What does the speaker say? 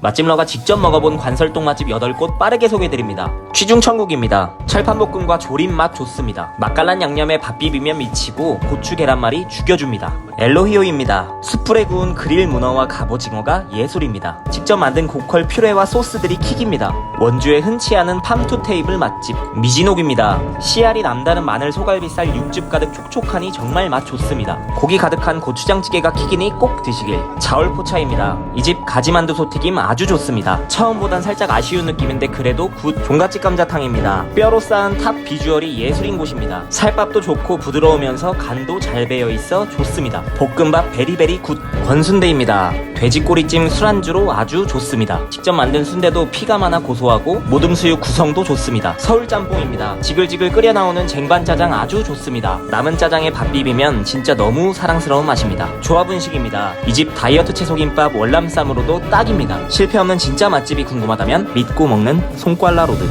맛집러가 직접 먹어본 관설동 맛집 8곳 빠르게 소개드립니다. 취중천국입니다. 철판볶음과 조림 맛 좋습니다. 맛깔난 양념에 밥 비비면 미치고 고추 계란말이 죽여줍니다. 엘로히오입니다. 숯불에 구운 그릴 문어와 갑오징어가 예술입니다. 직접 만든 고퀄 퓨레와 소스들이 킥입니다. 원주에 흔치 않은 팜투 테이블 맛집 미진옥입니다. 씨알이 남다른 마늘 소갈비살 육즙 가득 촉촉하니 정말 맛 좋습니다. 고기 가득한 고추장찌개가 킥이니 꼭 드시길. 자올포차입니다. 이 집 가지만두 소튀김 아주 좋습니다. 처음보단 살짝 아쉬운 느낌인데 그래도 굿 종갓집 감자탕입니다. 뼈로 쌓은 탑 비주얼이 예술인 곳입니다. 살밥도 좋고 부드러우면서 간도 잘 배어 있어 좋습니다. 볶음밥 베리베리 굿 권순대입니다. 돼지꼬리찜 술안주로 아주 좋습니다. 직접 만든 순대도 피가 많아 고소하고 모듬수육 구성도 좋습니다. 서울짬뽕입니다. 지글지글 끓여 나오는 쟁반 짜장 아주 좋습니다. 남은 짜장에 밥 비비면 진짜 너무 사랑스러운 맛입니다. 조합은식입니다. 이 집 다이어트 채소김밥 월남쌈으로도 딱입니다. 실패 없는 진짜 맛집이 궁금하다면 믿고 먹는 손꽐라 로드.